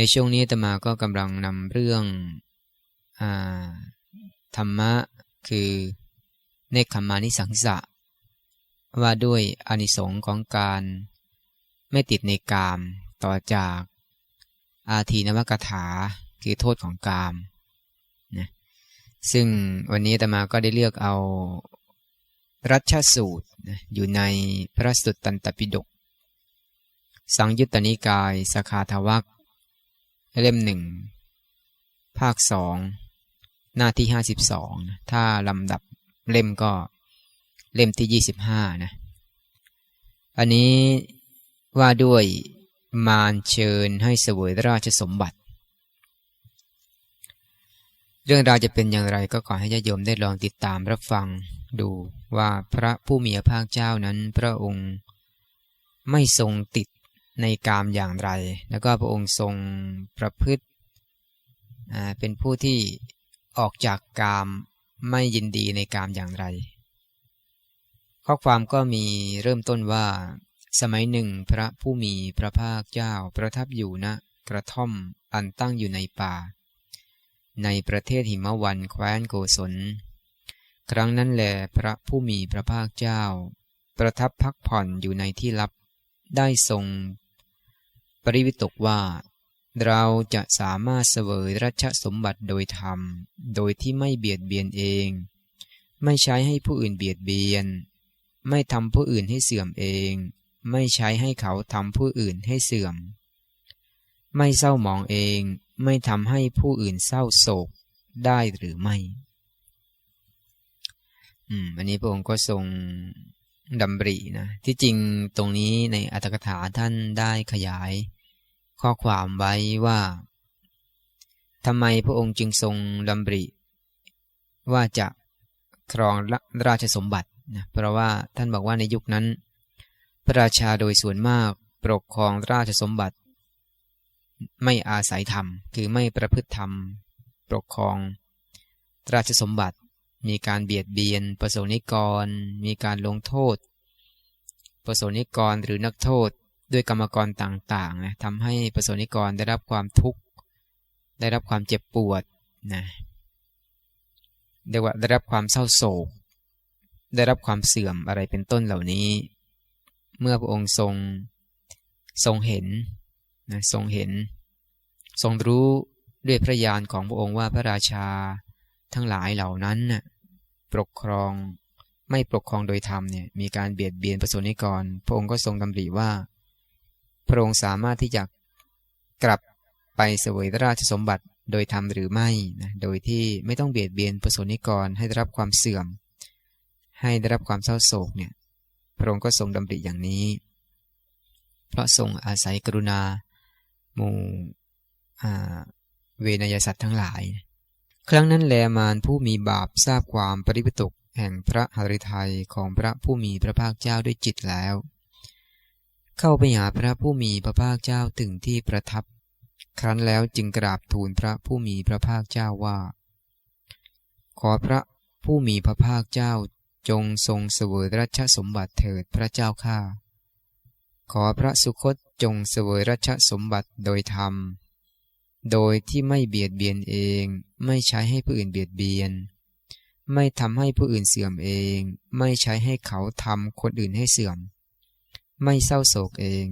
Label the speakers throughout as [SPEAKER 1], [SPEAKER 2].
[SPEAKER 1] ในช่วงนี้ตมาก็กำลังนำเรื่องอธรรมะคือเนคขมานิสังสะ ว่าด้วยอนิสงส์ของการไม่ติดในกามต่อจากอาทีนวกถาคือโทษของกามนะซึ่งวันนี้ตมาก็ได้เลือกเอารัชสูตรนะอยู่ในพระสุตตันตปิฎกสังยุตตนิกายสคาทวัก เล่มหนึ่งภาคสองหน้าที่ห้าสิบสองถ้าลำดับเล่มก็เล่มที่ยี่สิบห้านะอันนี้ว่าด้วยมารเชิญให้เสวยราชสมบัติ เรื่องราวจะเป็นอย่างไรก็ขอให้ญาติโยมได้ลองติดตามรับฟังดูว่าพระผู้มีพระภาคเจ้านั้นพระองค์ไม่ทรงติด ในกามอย่างไร แล้วก็พระองค์ทรงประพฤติเป็นผู้ที่ออกจากกามไม่ยินดีในกามอย่างไร ข้อความก็มีเริ่มต้นว่า สมัยหนึ่งพระผู้มีพระภาคเจ้าประทับอยู่ณนะกระท่อมอันตั้งอยู่ในป่า ในประเทศหิมวันแคว้นโกศล ครั้งนั้นแหลพระผู้มีพระภาคเจ้า ประทับพักผ่อนอยู่ในที่ลับได้ทรง ริวิตกว่า เราจะสามารถเสวยรัชสมบัติโดยธรรม โดยที่ไม่เบียดเบียนเอง ไม่ใช้ให้ผู้อื่นเบียดเบียน ไม่ทำผู้อื่นให้เสื่อมเอง ไม่ใช้ให้เขาทำผู้อื่นให้เสื่อม ไม่เศร้าหมองเอง ไม่ทำให้ผู้อื่นเศร้าโศกได้หรือไม่ อืม อันนี้พระองค์ก็ทรงดำรินะ ที่จริงตรงนี้ในอัตถกถาท่านได้ขยาย ข้อความไว้ว่าทำไมพระองค์จึงทรงดำริ ว่าจะครองราชสมบัตินะเพราะว่าท่านบอกว่าในยุคนั้น พระราชาโดยส่วนมากปกครองราชสมบัติ ไม่อาศัยธรรม คือไม่ประพฤติธรรม ปกครอง ราชสมบัติ มีการเบียดเบียน ประสนิกร มีการลงโทษ ประสนิกรหรือนักโทษ ด้วยกรรมกรต่างๆนะทำให้ประสนิกรได้รับความทุกข์ ได้รับความเจ็บปวดนะเรียกว่าได้รับความเศร้าโศก ได้รับความเสื่อมอะไรเป็นต้นเหล่านี้ เมื่อพระองค์ทรงทรงเห็นนะทรงเห็น ทรงรู้ด้วยพระญาณของพระองค์ว่าพระราชาทั้งหลายเหล่านั้นนะปกครองไม่ปกครองโดยธรรมเนี่ยมีการเบียดเบียนประสนิกร พระองค์ก็ทรงดำริว่า พระองค์สามารถที่จะกลับไปเสวยราชสมบัติโดยธรรมหรือไม่นะโดยที่ไม่ต้องเบียดเบียนประสนิกรให้ได้รับความเสื่อม ให้ได้รับความเศร้าโศกเนี่ยพระองค์ก็ทรงดำริอย่างนี้ เพราะทรงอาศัยกรุณาหมู่เวนยสัตว์ทั้งหลาย ครั้งนั้นแลมารผู้มีบาปทราบความปริปตกแห่งพระหฤทัยของพระผู้มีพระภาคเจ้าด้วยจิตแล้ว เข้าไปหาพระผู้มีพระภาคเจ้าถึงที่ประทับ ครั้นแล้วจึงกราบทูลพระผู้มีพระภาคเจ้าว่า ขอพระผู้มีพระภาคเจ้าจงทรงเสวยรัชสมบัติเถิดพระเจ้าข้า ขอพระสุคตจงเสวยรัชสมบัติโดยธรรม โดยที่ไม่เบียดเบียนเอง ไม่ใช้ให้ผู้อื่นเบียดเบียน ไม่ทำให้ผู้อื่นเสื่อมเอง ไม่ใช้ให้เขาทำคนอื่นให้เสื่อม ไม่เศร้าโศกเอง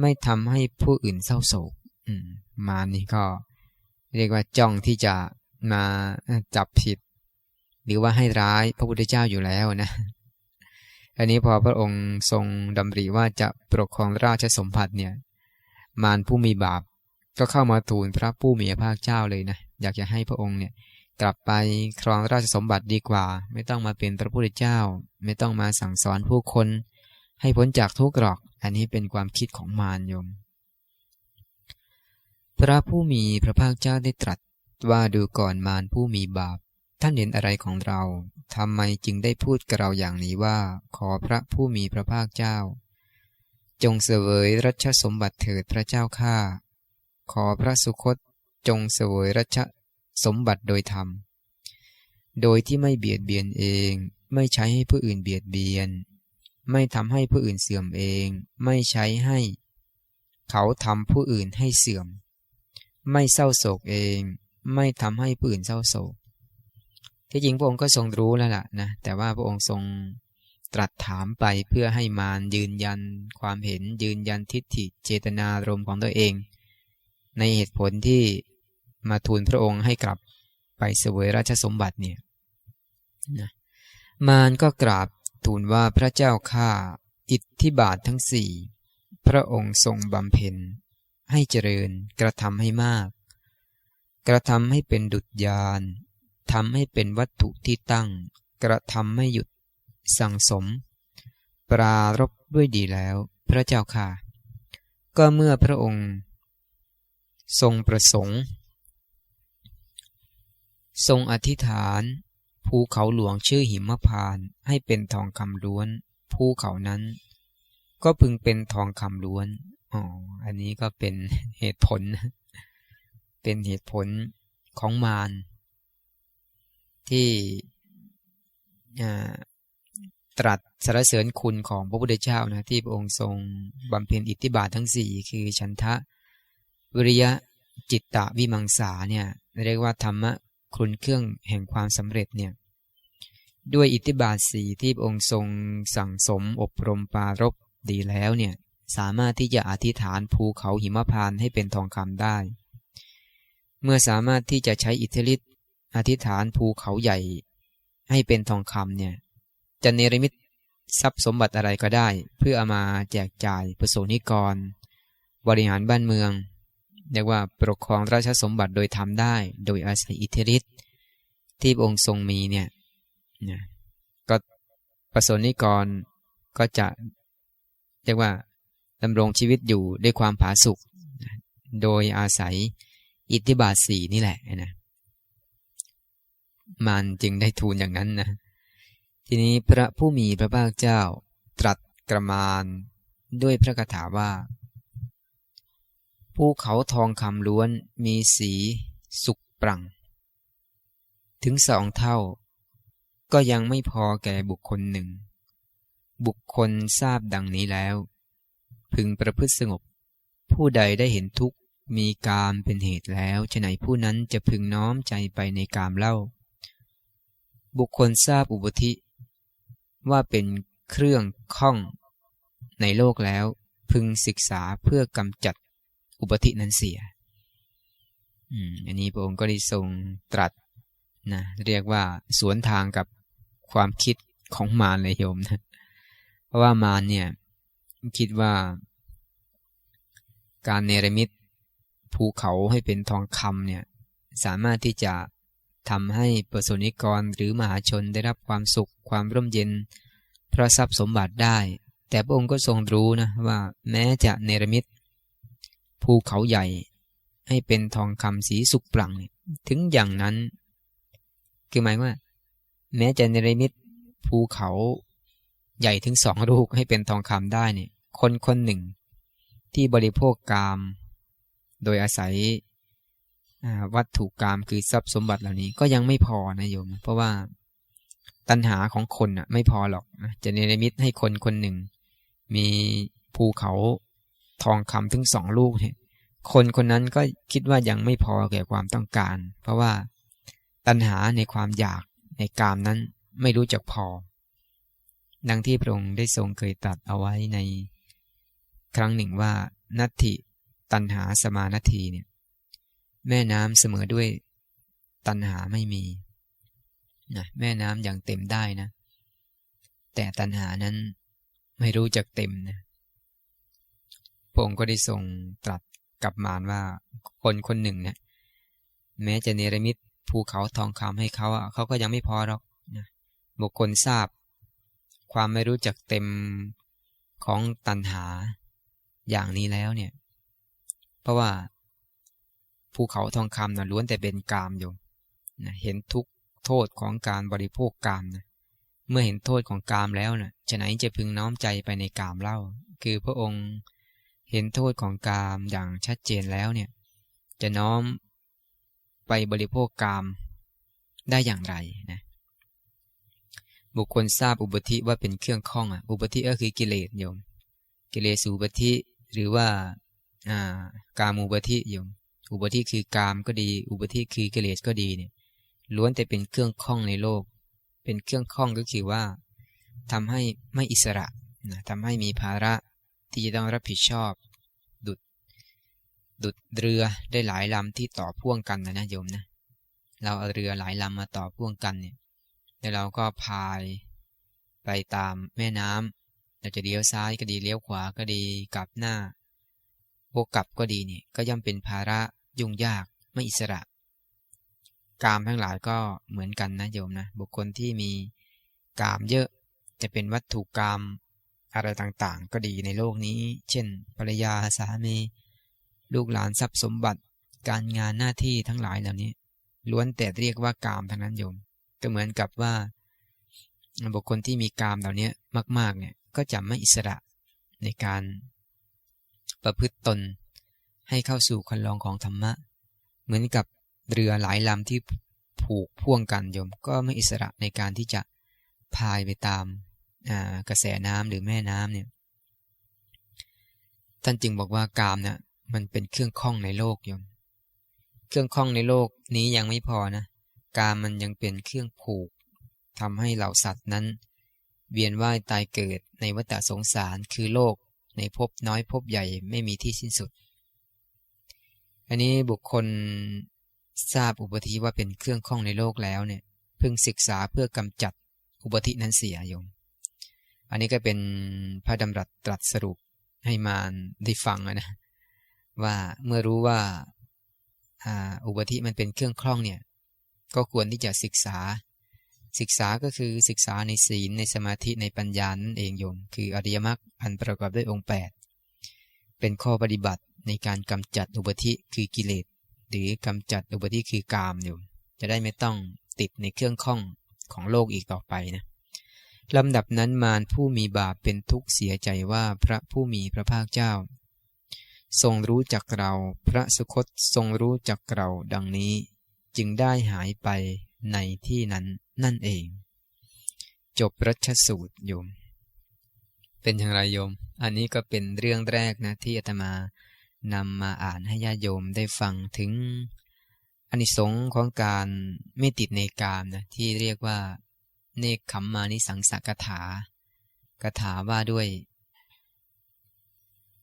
[SPEAKER 1] ไม่ทำให้ผู้อื่นเศร้าโศกอมมานี่ก็ เรียกว่าจ้องที่จะมาจับผิด หรือว่าให้ร้ายพระพุทธเจ้าอยู่แล้วนะอันนี้พอพระองค์ทรงดำริว่าจะปกครองราชสมบัติเนี่ย มารผู้มีบาปก็เข้ามาทูลพระผู้มีพระภาคเจ้าเลยนะ อยากจะให้พระองค์เนี่ยกลับไปครองราชสมบัติดีกว่า ไม่ต้องมาเป็นพระพุทธเจ้า ไม่ต้องมาสั่งสอนผู้คน ให้พ้นจากทุกข์หรอก อันนี้เป็นความคิดของมารโยม พระผู้มีพระภาคเจ้าได้ตรัสว่าดูก่อนมารผู้มีบาป ท่านเห็นอะไรของเราทำไมจึงได้พูดกับเราอย่างนี้ว่า ขอพระผู้มีพระภาคเจ้า จงเสวยรัชสมบัติเถิดพระเจ้าข้าขอพระสุคตจงเสวยรัชสมบัติโดยธรรม โดยที่ไม่เบียดเบียนเอง ไม่ใช้ให้ผู้อื่นเบียดเบียน ไม่ทำให้ผู้อื่นเสื่อมเอง ไม่ใช้ให้ เขาทำผู้อื่นให้เสื่อม ไม่เศร้าโศกเอง ไม่ทำให้ผู้อื่นเศร้าโศก ที่จริงพระองค์ก็ทรงรู้แล้วล่ะนะ แต่ว่าพระองค์ทรงตรัสถามไปเพื่อให้มารยืนยันความเห็นยืนยันทิฏฐิเจตนารมณ์ของตัวเอง ในเหตุผลที่มาทูลพระองค์ให้กลับไปเสวยราชสมบัติเนี่ยนะมารก็กราบ ทูลว่าพระเจ้าข้าอิทธิบาททั้งสี่พระองค์ทรงบำเพ็ญ ให้เจริญกระทำให้มาก กระทำให้เป็นดุจยานทำให้เป็นวัตถุที่ตั้ง กระทำให้หยุดสั่งสม ปรารบด้วยดีแล้ว พระเจ้าค่ะ ก็เมื่อพระองค์ ทรงประสงค์ ทรงอธิษฐาน ภูเขาหลวงชื่อหิมพานให้เป็นทองคำล้วน ภูเขานั้น ก็พึงเป็นทองคำล้วน อ๋อ อันนี้ก็เป็นเหตุผล เป็นเหตุผลของมารที่ตรัสสรรเสริญคุณของพระพุทธเจ้านะที่พระองค์ทรงบำเพ็ญอิทธิบาททั้งสี่คือฉันทะวิริยะจิตตะวิมังสาเนี่ยเรียกว่าธรรม คุณเครื่องแห่งความสำเร็จเนี่ยด้วยอิทธิบาทสีที่องค์ทรงสั่งสมอบรมปารบดีแล้วเนี่ยสามารถที่จะอธิษฐานภูเขาหิมพานให้เป็นทองคำได้ เมื่อสามารถที่จะใช้อิทธิฤทธิ์อธิษฐานภูเขาใหญ่ให้เป็นทองคำเนี่ยจะเนรมิตทรัพย์สมบัติอะไรก็ได้ เพื่อเอามาแจกจ่ายประสงนิกร บริหารบ้านเมือง เรียกว่าปกครองราชสมบัติโดยทำได้ โดยอาศัยอิทธิฤทธิ์ที่องค์ทรงมีเนี่ยนะก็ประสนิกรก็จะเรียกว่าดำรงชีวิตอยู่ด้วยความผาสุกโดยอาศัยอิทธิบาทสีนี่แหละนะมันจึงได้ทูลอย่างนั้นนะทีนี้พระผู้มีพระภาคเจ้าตรัสกระมานด้วยพระคาถาว่า ภูเขาทองคำล้วนมีสีสุกปรัง ถึงสองเท่า ก็ยังไม่พอแก่บุคคลหนึ่ง บุคคลทราบดังนี้แล้ว พึงประพฤติสงบ ผู้ใดได้เห็นทุกข์มีกามเป็นเหตุแล้วฉะไหนผู้นั้นจะพึงน้อมใจไปในกามเล่า บุคคลทราบอุปธิว่าเป็นเครื่องข้องในโลกแล้วพึงศึกษาเพื่อกำจัด อุปธินั้นเสียอืมอันนี้พระองค์ก็ได้ทรงตรัสนะเรียกว่าสวนทางกับความคิดของมารเลยโยมนะเพราะว่ามารเนี่ยคิดว่า การเนรมิตภูเขาให้เป็นทองคำเนี่ยสามารถที่จะทำให้ประสนิกรหรือมหาชนได้รับความสุขความร่มเย็นพระทรัพย์สมบัติได้ แต่พระองค์ก็ทรงรู้นะว่าแม้จะเนรมิต ภูเขาใหญ่ให้เป็นทองคำสีสุกปลั่งถึงอย่างนั้น คือหมายว่า แม้จะเนรมิตภูเขาใหญ่ถึงสองลูกให้เป็นทองคำได้เนี่ยคนคนหนึ่ง ที่บริโภคกาม โดยอาศัยวัตถุกรรมคือทรัพย์สมบัติเหล่านี้ก็ยังไม่พอนะโยม เพราะว่าตัณหาของคนอะ ไม่พอหรอกจะเนรมิตให้คนคนหนึ่ง มีภูเขา ทองคำถึงสองลูกเนี่ยคนคนนั้นก็คิดว่ายังไม่พอแก่ความต้องการ เพราะว่าตัณหาในความอยากในกามนั้นไม่รู้จักพอ ดังที่พระองค์ได้ทรงเคยตัดเอาไว้ในครั้งหนึ่งว่านัตถิตัณหาสมานาทีเนี่ยแม่น้ำเสมอด้วยตัณหาไม่มีนะแม่น้ำอย่างเต็มได้นะ แต่ตัณหานั้นไม่รู้จักเต็มนะ ระองค์ก็ได้ทรงตรัสกับมารว่าคนคนหนึ่งเนี่ย แม้จะเนรมิตภูเขาทองคำให้เขาเขาก็ยังไม่พอหรอกนะบุคคลทราบ ความไม่รู้จักเต็มของตัณหาอย่างนี้แล้วเนี่ย เพราะว่าภูเขาทองคำนะล้วนแต่เป็นกามอยู่นะเห็นทุกโทษของการบริโภคกามนะเมื่อเห็นโทษของกามแล้วนะ่ะจะไหนจะพึงน้อมใจไปในกามเล่า คือพระองค์ เห็นโทษของกามอย่างชัดเจนแล้วเนี่ย จะน้อมไปบริโภคกามได้อย่างไรนะบุคคลทราบอุปธิว่าเป็นเครื่องข้องอะอุปธิก็คือกิเลสโยม กิเลสูปธิหรือว่าอ่ากามูปธิโยม อุปธิคือกามก็ดี อุปธิคือกิเลสก็ดีเนี่ยล้วนแต่เป็นเครื่องข้องในโลก เป็นเครื่องข้องก็คือว่าทำให้ไม่อิสระนะทำให้มีภาระ ที่จะต้องรับผิดชอบ ดุดดุดเรือได้หลายลำที่ต่อพ่วงกันนะนะโยมนะเราเอาเรือหลายลำมาต่อพ่วงกันเนี่ยแล้วเราก็พายไปตามแม่น้ำเราจะเลี้ยวซ้ายก็ดีเลี้ยวขวาก็ดีกลับหน้าโวกกลับก็ดีนี่ก็ย่อมเป็นภาระยุ่งยากไม่อิสระ กามทั้งหลายก็เหมือนกันนะโยมนะบุคคลที่มีกามเยอะจะเป็นวัตถุกรรม อะไรต่างๆ ก็ดีในโลกนี้ เช่น ภรรยาสามี ลูกหลานทรัพย์สมบัติ การงานหน้าที่ทั้งหลายเหล่านี้ ล้วนแต่เรียกว่ากามทั้งนั้นโยม ก็เหมือนกับว่า บุคคลที่มีกามเหล่านี้มาก ๆ เนี่ย ก็จะไม่อิสระในการประพฤติตน ให้เข้าสู่คันลองของธรรมะ เหมือนกับเรือหลายลำที่ผูกพ่วงกันโยม ก็ไม่อิสระในการที่จะพายไปตาม กระแสน้ำหรือแม่น้ำเนี่ย ท่านจึงบอกว่ากามเนี่ยมันเป็นเครื่องข้องในโลกโยม เครื่องข้องในโลกนี้ยังไม่พอนะ กามมันยังเป็นเครื่องผูกทำให้เหล่าสัตว์นั้น เวียนว่ายตายเกิดในวัฏสงสารคือโลกในภพน้อยภพใหญ่ไม่มีที่สิ้นสุด อันนี้บุคคลทราบอุปธิว่าเป็นเครื่องข้องในโลกแล้วเนี่ยเพิ่งศึกษาเพื่อกำจัดอุปธินั้นเสียโยม อันนี้ก็เป็นพระดำรัสตรัสสรุปให้มารได้ฟังนะว่าเมื่อรู้ว่าอุปธิมันเป็นเครื่องคล้องเนี่ยก็ควรที่จะศึกษา ศึกษาก็คือศึกษาในศีลในสมาธิในปัญญานั่นเองโยม คืออริยมรรคอันประกอบด้วยองค์ 8 เป็นข้อปฏิบัติในการกำจัดอุปธิคือกิเลส หรือกำจัดอุปธิคือกามโยมจะได้ไม่ต้องติดในเครื่องข้องของโลกอีกต่อไปนะ ลำดับนั้นมารผู้มีบาปเป็นทุกข์เสียใจว่าพระผู้มีพระภาคเจ้า ทรงรู้จักเรา พระสุคตทรงรู้จักเราดังนี้ จึงได้หายไปในที่นั้นนั่นเอง จบรัชสูตรโยม เป็นอย่างไรโยม อันนี้ก็เป็นเรื่องแรกนะที่อาตมานำมาอ่านให้ญาโยมได้ฟังถึงอนิสงส์ของการไม่ติดในกามนะที่เรียกว่า เนคขมมานิสังสกถากถาว่าด้วย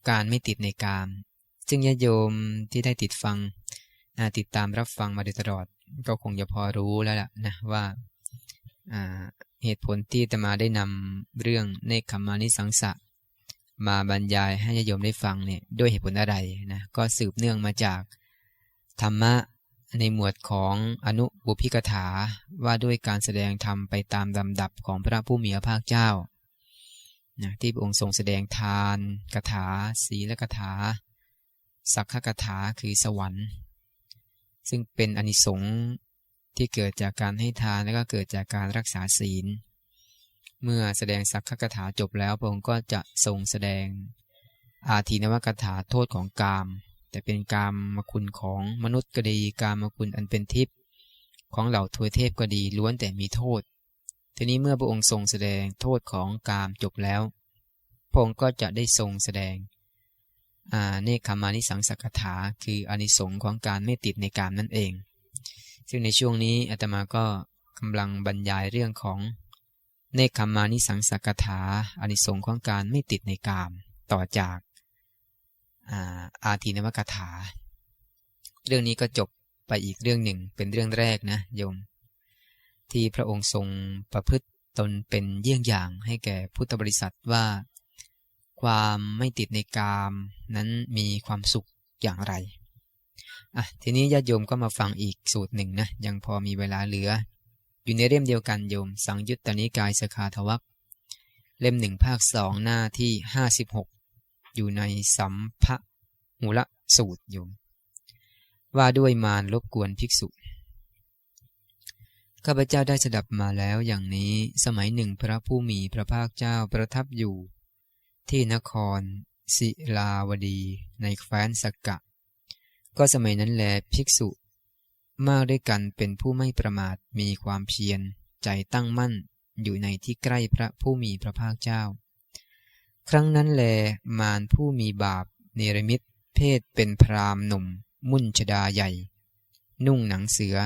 [SPEAKER 1] การไม่ติดในกาม จึงญาโยมที่ได้ติดฟังติดตามรับฟังมาโดยตลอด ก็คงจะพอรู้แล้วล่ะนะว่าเหตุผลที่ตมาได้นำเรื่องเนคขมานิสังสะมาบรรยายให้ญาโยมได้ฟังเนี่ยด้วยเหตุผลอะไรนะก็สืบเนื่องมาจากธรรมะ ในหมวดของอนุบุพิกถาว่าด้วยการแสดงธรรมไปตามลำดับของพระผู้มีพระภาคเจ้านะที่พระองค์ทรงแสดงทานกถา ศีลกถา สักขกถาคือสวรรค์ ซึ่งเป็นอนิสงส์ที่เกิดจากการให้ทานและก็เกิดจากการรักษาศีล เมื่อแสดงสักขกถาจบแล้วพระองค์ก็จะทรงแสดงอาทีนวกถาโทษของกาม แต่เป็นกามมคุณของมนุษย์ก็ดีกามมคุณอันเป็นทิพย์ของเหล่าทวยเทพก็ดีล้วนแต่มีโทษ ทีนี้เมื่อพระองค์ทรงแสดงโทษของกามจบแล้ว พระองค์ก็จะได้ทรงแสดงเนคขมานิสังสกถา คืออนิสงค์ของการไม่ติดในกามนั่นเอง ซึ่งในช่วงนี้อาตมาก็กำลังบรรยายเรื่องของเนคขมานิสังสกถาอนิสงค์ของการไม่ติดในกาม ต่อจาก อาทีนวกถา เรื่องนี้ก็จบไปอีกเรื่องหนึ่งเป็นเรื่องแรกนะโยม ที่พระองค์ทรงประพฤติตนเป็นเยี่ยงอย่างให้แก่พุทธบริษัทว่า ความไม่ติดในกามนั้นมีความสุขอย่างไรอะทีนี้ญาติโยมก็มาฟังอีกสูตรหนึ่งนะยังพอมีเวลาเหลือ อยู่ในเล่มเดียวกันโยม สังยุตตนิกายสคาทวักเล่มหนึ่งภาคสองหน้าที่ห้าสิบหก อยู่ในสัมภะมูละสูตรโยม ว่าด้วยมารลบกวนภิกษุ ข้าพเจ้าได้สดับมาแล้วอย่างนี้สมัยหนึ่งพระผู้มีพระภาคเจ้าประทับอยู่ ที่นคร ศิลาวดีในแคว้นสกกะ ก็สมัยนั้นแลภิกษุ มากด้วยกันเป็นผู้ไม่ประมาทมีความเพียร ใจตั้งมั่นอยู่ในที่ใกล้พระผู้มีพระภาคเจ้า ครั้งนั้นแลมารผู้มีบาปเนรมิตเพศเป็นพรามหนุ่ม มุ่นชดาใหญ่ นุ่งหนังเสือ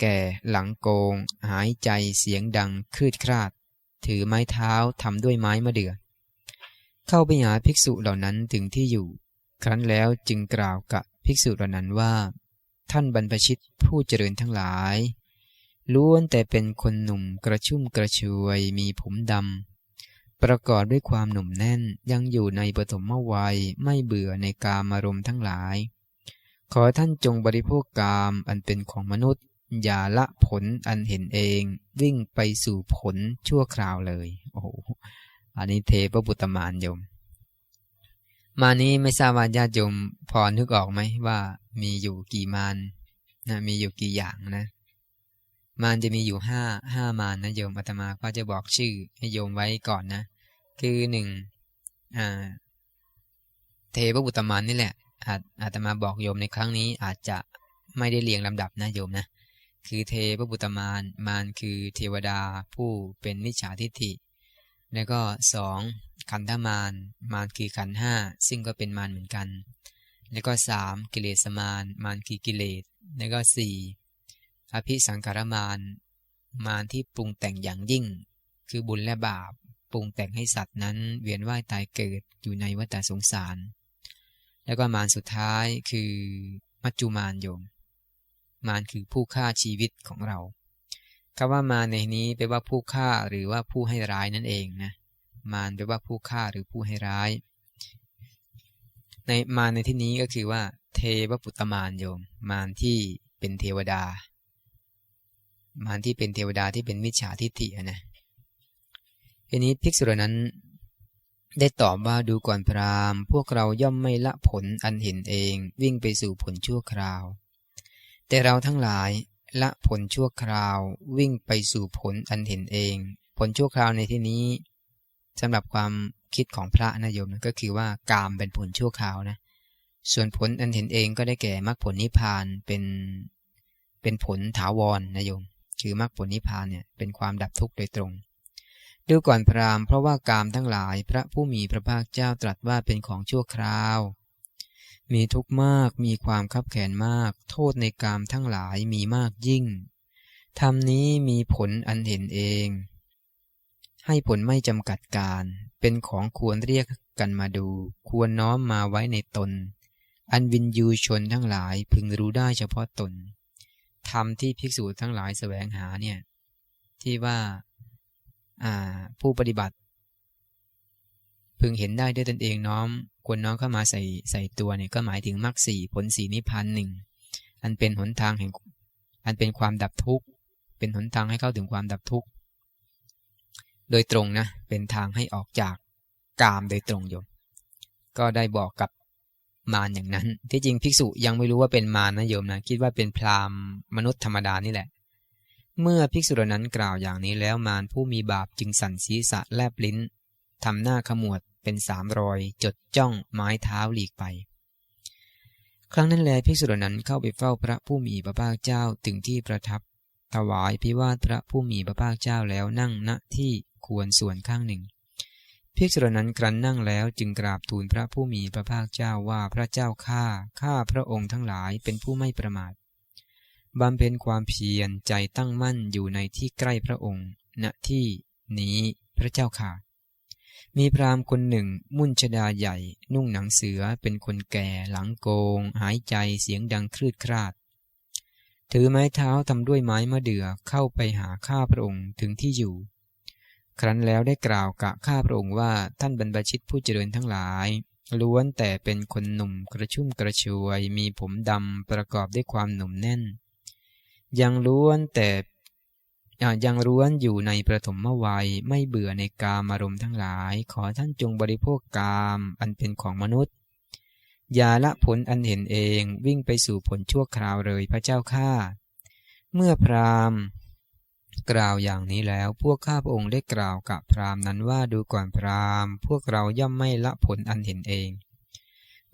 [SPEAKER 1] แก่หลังโกง หายใจเสียงดังคืดคราด ถือไม้เท้าทำด้วยไม้มะเดื่อเข้าไปหาภิกษุเหล่านั้นถึงที่อยู่ ครั้นแล้วจึงกล่าวกับภิกษุเหล่านั้นว่า ท่านบรรพชิตผู้เจริญทั้งหลายล้วนแต่เป็นคนหนุ่มกระชุ่มกระชวยมีผมดำ ประกอบด้วยความหนุ่มแน่นยังอยู่ในปฐมวัยไม่เบื่อในกามารมณ์ทั้งหลาย ขอท่านจงบริโภคกามอันเป็นของมนุษย์ อย่าละผลอันเห็นเอง วิ่งไปสู่ผลชั่วคราวเลย โอ้โหอันนี้เทพบุตรมานโยม มานี้ไม่ทราบว่าญาติโยมพอนึกออกไหมว่ามีอยู่กี่มานนะมีอยู่กี่อย่างนะมารจะมีอยู่ห้าห้ามารนะโยมอาตมาก็จะบอกชื่อให้โยมไว้ก่อนนะ คือหนึ่งเทพบุตรมารนี่แหละ อาอาตมาบอกโยมในครั้งนี้อาจจะไม่ได้เรียงลำดับนะโยมนะ คือเทพบุตรมารมารคือเทวดาผู้เป็นมิจฉาทิฏฐิ แล้วก็สองขันธมารมารคือขันห้าซึ่งก็เป็นมารเหมือนกัน แล้วก็สามกิเลสมารมารคือกิเลส แล้วก็สี่อภิสังขารมานมานที่ปรุงแต่งอย่างยิ่ง คือบุญและบาป ปรุงแต่งให้สัตว์นั้น เวียนว่ายตายเกิดอยู่ในวัฏสงสาร แล้วก็มานสุดท้ายคือมัจจุมานโยม มานคือผู้ฆ่าชีวิตของเราคำว่ามารในนี้แปลว่าผู้ฆ่าหรือว่าผู้ให้ร้ายนั่นเองนะมารแปลว่าผู้ฆ่าหรือผู้ให้ร้าย ในมารในที่นี้ก็คือว่า เทวปุตตมารโยม มารที่เป็นเทวดามารที่เป็นเทวดาที่เป็นมิจฉาทิฏฐินะ ทีนี้ภิกษุนั้น ได้ตอบว่าดูก่อนพราหมณ์ พวกเราย่อมไม่ละผลอันเห็นเองวิ่งไปสู่ผลชั่วคราว แต่เราทั้งหลายละผลชั่วคราววิ่งไปสู่ผลอันเห็นเอง ผลชั่วคราวในที่นี้สำหรับความคิดของพระนายมก็คือว่ากามเป็นผลชั่วคราวนะ ส่วนผลอันเห็นเองก็ได้แก่มรรคผลนิพพานเป็นเป็นผลถาวรนายม คือมรรคผลนิพพานเนี่ยเป็นความดับทุกข์โดยตรง ดูก่อนพราหมณ์เพราะว่ากามทั้งหลายพระผู้มีพระภาคเจ้าตรัสว่าเป็นของชั่วคราว มีทุกข์มากมีความคับแขนมาก โทษในกามทั้งหลายมีมากยิ่งธรรมนี้มีผลอันเห็นเอง ให้ผลไม่จำกัดการ เป็นของควรเรียกกันมาดู ควรน้อมมาไว้ในตน อันวินยูชนทั้งหลายพึงรู้ได้เฉพาะตนธรรมที่ภิกษุทั้งหลายแสวงหาเนี่ย ที่ว่า ผู้ปฏิบัติ พึงเห็นได้ด้วยตนเองน้อม ควรน้อมเข้ามาใส่ใส่ตัวเนี่ยก็หมายถึงมรรคสี่ผลสีนิพพานหนึ่งอันเป็นหนทางแห่ง อันเป็นความดับทุกข์เป็นหนทางให้เข้าถึงความดับทุกข์โดยตรงนะเป็นทางให้ออกจากกามโดยตรงโยม ก็ได้บอกกับมารอย่างนั้น ที่จริงภิกษุยังไม่รู้ว่าเป็นมารนะโยมนะคิดว่าเป็นพราหมณ์มนุษย์ธรรมดานี่แหละ เมื่อภิกษุเหล่านั้นกล่าวอย่างนี้แล้วมารผู้มีบาปจึงสั่นศีรษะแลบลิ้นทำหน้าขมวดเป็นสามรอย จดจ้องไม้เท้าหลีกไป ครั้งนั้นแลภิกษุเหล่านั้นเข้าไปเฝ้าพระผู้มีพระภาคเจ้าถึงที่ประทับ ถวายพิวาทพระผู้มีพระภาคเจ้าแล้วนั่งณที่ควรส่วนข้างหนึ่งภิกษุนั้นครั้นนั่งแล้วจึงกราบทูลพระผู้มีพระภาคเจ้าว่าพระเจ้าข้าข้าพระองค์ทั้งหลายเป็นผู้ไม่ประมาท บำเพ็ญความเพียรใจตั้งมั่นอยู่ในที่ใกล้พระองค์ ณ ที่นี้พระเจ้าค่ะ มีพราหมณ์คนหนึ่งมุ่นชดาใหญ่ นุ่งหนังเสือเป็นคนแก่หลังโกง หายใจเสียงดังคลืดคราด ถือไม้เท้าทำด้วยไม้มะเดื่อเข้าไปหาข้าพระองค์ถึงที่อยู่ ครั้นแล้วได้กล่าวกะข้าพระองค์ว่าท่านบรรพชิตผู้เจริญทั้งหลายล้วนแต่เป็นคนหนุ่มกระชุ่มกระชวย มีผมดำประกอบด้วยความหนุ่มแน่น ยังล้วนแต่ยังล้วนอยู่ในประถมวัยไม่เบื่อในกามอารมณ์ทั้งหลาย ขอท่านจงบริโภคกามอันเป็นของมนุษย์ อย่าละผลอันเห็นเองวิ่งไปสู่ผลชั่วคราวเลยพระเจ้าข้าเมื่อพราหมณ์ กล่าวอย่างนี้แล้วพวกข้าพระองค์ได้กล่าวกับพราหมณ์นั้นว่าดูก่อนพราหมณ์ พวกเราย่อมไม่ละผลอันเห็นเอง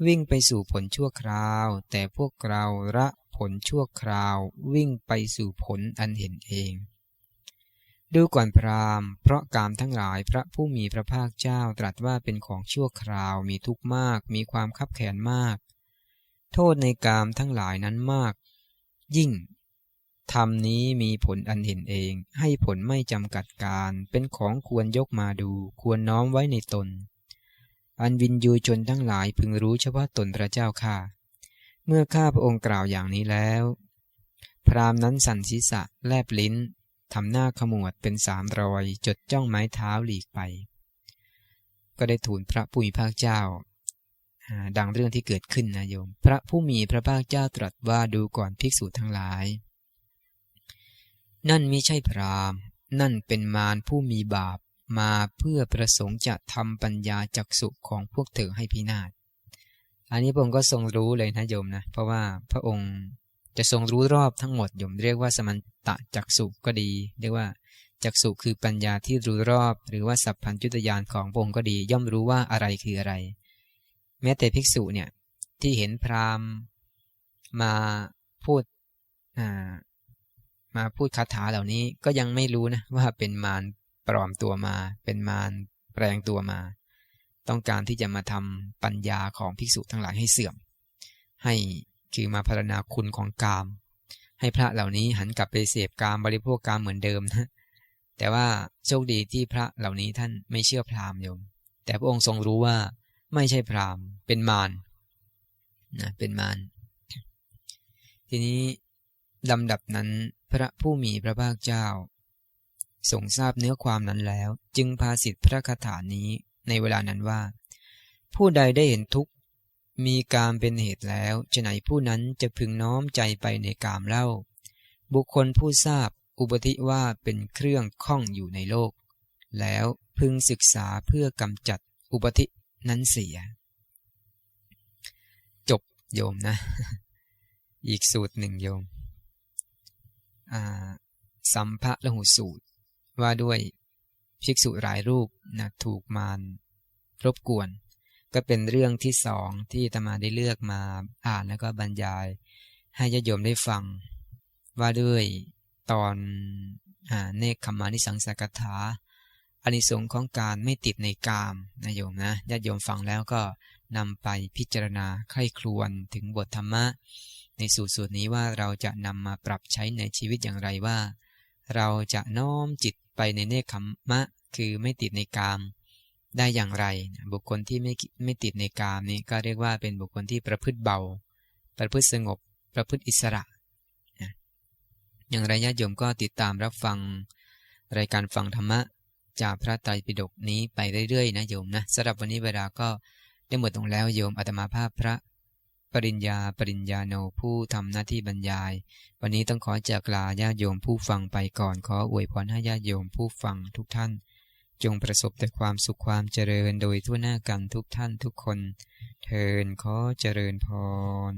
[SPEAKER 1] วิ่งไปสู่ผลชั่วคราว แต่พวกเราละผลชั่วคราว วิ่งไปสู่ผลอันเห็นเอง ดูก่อนพราหมณ์ เพราะกามทั้งหลายพระผู้มีพระภาคเจ้าตรัสว่าเป็นของชั่วคราวมีทุกข์มาก มีความคับแขนมาก โทษในกามทั้งหลายนั้นมาก ยิ่งธรรมนี้มีผลอันเห็นเอง ให้ผลไม่จำกัดการ เป็นของควรยกมาดู ควรน้อมไว้ในตน อันวินยูชนทั้งหลายพึงรู้เฉพาะตนพระเจ้าค่ะ เมื่อข้าพระองค์กล่าวอย่างนี้แล้ว พรามนั้นสั่นศีรษะแลบลิ้นทำหน้าขมวดเป็นสามรอยจดจ้องไม้เท้าหลีกไป ก็ได้ทูลพระผู้มีพระเจ้า ดังเรื่องที่เกิดขึ้นนะโยม พระผู้มีพระภาคเจ้าตรัสว่าดูก่อนภิกษุทั้งหลาย นั่นมิใช่พรามนั่นเป็นมารผู้มีบาป มาเพื่อประสงค์จะทำปัญญาจักสุของพวกเธอให้พินาศ อันนี้พระองค์ก็ทรงรู้เลยนะโยมนะ เพราะว่าพระองค์จะทรงรู้รอบทั้งหมดโยมเรียกว่าสมันตะจักสุก็ดี เรียกว่าจักสุคือปัญญาที่รู้รอบ หรือว่าสัพพัญจุตยานของพระองค์ก็ดี ย่อมรู้ว่าอะไรคืออะไร แม้แต่ภิกษุเนี่ยที่เห็นพราหมณ์มาพูดมาพูดคาถาเหล่านี้ก็ยังไม่รู้นะว่าเป็นมาร ปลอมตัวมา เป็นมารแปลงตัวมา ต้องการที่จะมาทำปัญญาของภิกษุทั้งหลายให้เสื่อม ให้คือมาพารณาคุณของกาม ให้พระเหล่านี้หันกลับไปเสพกามบริโภคกามเหมือนเดิมนะแต่ว่าโชคดีที่พระเหล่านี้ท่านไม่เชื่อพราหมณ์โยม แต่พระองค์ทรงรู้ว่าไม่ใช่พราหมณ์ เป็นมารนะเป็นมารทีนี้ลำดับนั้นพระผู้มีพระภาคเจ้า ทรงทราบเนื้อความนั้นแล้ว จึงพาสิทธิพระคาถานี้ในเวลานั้นว่า ผู้ใดได้เห็นทุกข์มีกามเป็นเหตุแล้วจะไหนผู้นั้นจะพึงน้อมใจไปในกามเล่า บุคคลผู้ทราบอุปธิว่าเป็นเครื่องข้องอยู่ในโลก แล้วพึงศึกษาเพื่อกำจัดอุปธินั้นเสีย จบโยมนะ อีกสูตรหนึ่งโยมสัมภะละหุสูตร ว่าด้วยภิกษุหลายรูปนะถูกมารรบกวน ก็เป็นเรื่องที่สองที่ตมาได้เลือกมาอ่านแล้วก็บรรยาย ให้ญาติโยมได้ฟัง ว่าด้วยตอนเนคขมานิสังสกถาอานิสงส์ของการไม่ติดในกามนะโยมนะญาติโยมฟังแล้วก็นำไปพิจารณาใคร่ครวญถึงบทธรรมะ ในสูตรสูตรนี้ว่าเราจะนำมาปรับใช้ในชีวิตอย่างไรว่า เราจะน้อมจิตไปในเนคขมมะ คือไม่ติดในกาม ได้อย่างไร บุคคลที่ไม่ไม่ติดในกามนี้ก็เรียกว่าเป็นบุคคลที่ประพฤติเบา ประพฤติสงบ ประพฤติอิสระ อย่างไรญาติโยมก็ติดตามรับฟังรายการฟังธรรมะจากพระไตรปิฎกนี้ไปเรื่อยๆนะโยมนะสำหรับวันนี้เวลาก็ได้หมดลงแล้วโยมอาตมาภาพพระ ปริญญาปริญญาโนผู้ทำหน้าที่บรรยาย วันนี้ต้องขอจากลาญาโยมผู้ฟังไปก่อนขออวยพรให้ญาโยมผู้ฟังทุกท่าน จงประสบแต่ความสุขความเจริญโดยทั่วหน้ากันทุกท่านทุกคน เทินขอเจริญพร